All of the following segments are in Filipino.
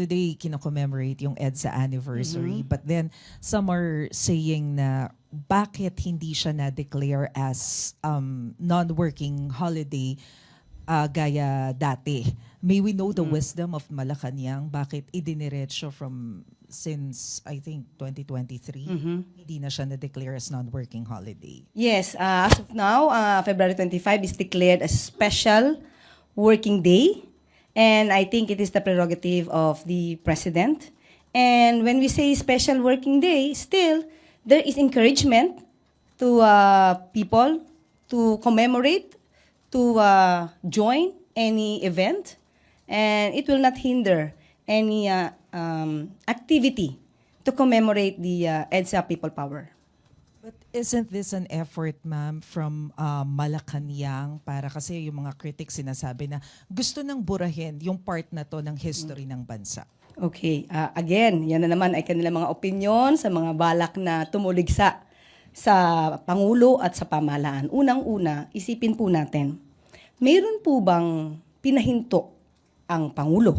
today kino-commemorate yung EDSA anniversary. But then, some are saying na bakit hindi siya na-declare as um, non-working holiday ah, gaya dati. May we know the wisdom of Malacanang? Bakit idiniretso from since, I think, 2023? Hindi na siya na-declare as non-working holiday. Yes, uh, as of now, uh, February 25 is declared a special working day. And I think it is the prerogative of the president. And when we say special working day, still, there is encouragement to uh, people to commemorate, to uh, join any event. And it will not hinder any uh, um, activity to commemorate the uh, EDSA People Power. Isn't this an effort, ma'am, from uh, Malacanang para kasi yung mga critics sinasabi na gusto nang burahin yung part na to ng history ng bansa? Okay, ah, again, yan na naman ay kanilang mga opinion sa mga balak na tumuligsa sa Pangulo at sa pamahalaan. Unang-una, isipin po natin, mayroon po bang pinahinto ang Pangulo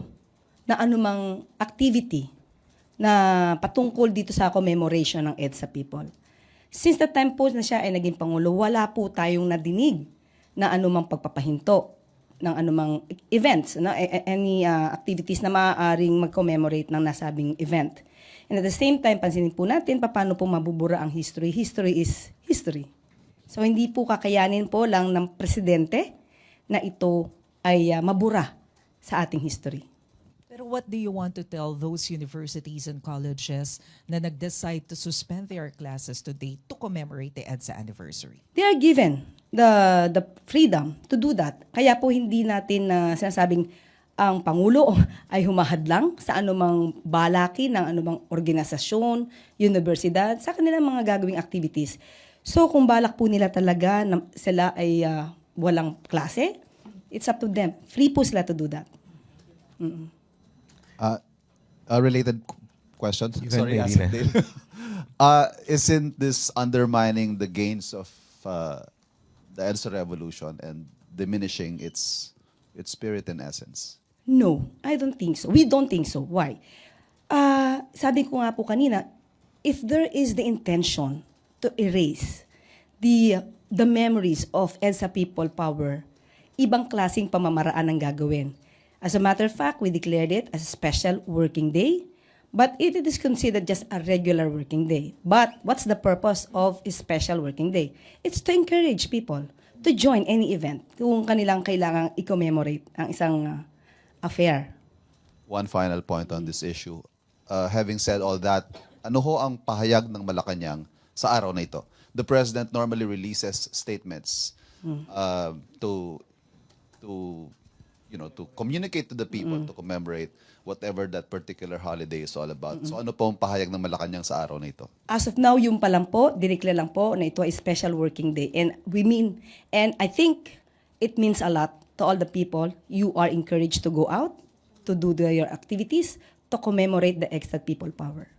na anumang activity na patungkol dito sa commemoration ng EDSA people? Since the time po na siya ay naging Pangulo, wala po tayong nadinig na anumang pagpapahinto ng anumang events, no? A- a- any uh, activities na maaaring mag-commemorate ng nasabing event. And at the same time, pansinin po natin paano po mabubura ang history. History is history. So hindi po kakayanin po lang ng presidente na ito ay uh, mabura sa ating history. Pero what do you want to tell those universities and colleges na nag-decide to suspend their classes today to commemorate the EDSA anniversary? They are given the the freedom to do that. Kaya po hindi natin na sinasabing ang Pangulo ay humahadlang sa anumang balaki ng anumang organisasyon, universidad, sa kanilang mga gagawing activities. So kung balak po nila talaga na sila ay ah, walang klase, it's up to them. Free po sila to do that. Uh, a related qu- question. Sorry, na. Dale. uh, isn't this undermining the gains of uh, the EDSA revolution and diminishing its its spirit and essence? No, I don't think so. We don't think so. Why? Ah, sabi ko nga po kanina, if there is the intention to erase the the memories of EDSA people power, ibang klasing pamamaraan ang gagawin. As a matter of fact, we declared it as a special working day, but it is considered just a regular working day. But what's the purpose of a special working day? It's to encourage people to join any event kung kanilang kailangang i-commemorate ang isang uh, affair. One final point on this issue. Uh, having said all that, ano ho ang pahayag ng Malacanang sa araw na ito? The president normally releases statements uh, to to you know to communicate to the people to commemorate whatever that particular holiday is all about. So ano po ang pahayag ng Malacanang sa araw na ito? As of now, yung pa lang po, dineclare lang po na ito ay special working day. And we mean, and I think it means a lot to all the people. You are encouraged to go out, to do the, your activities, to commemorate the extra people power.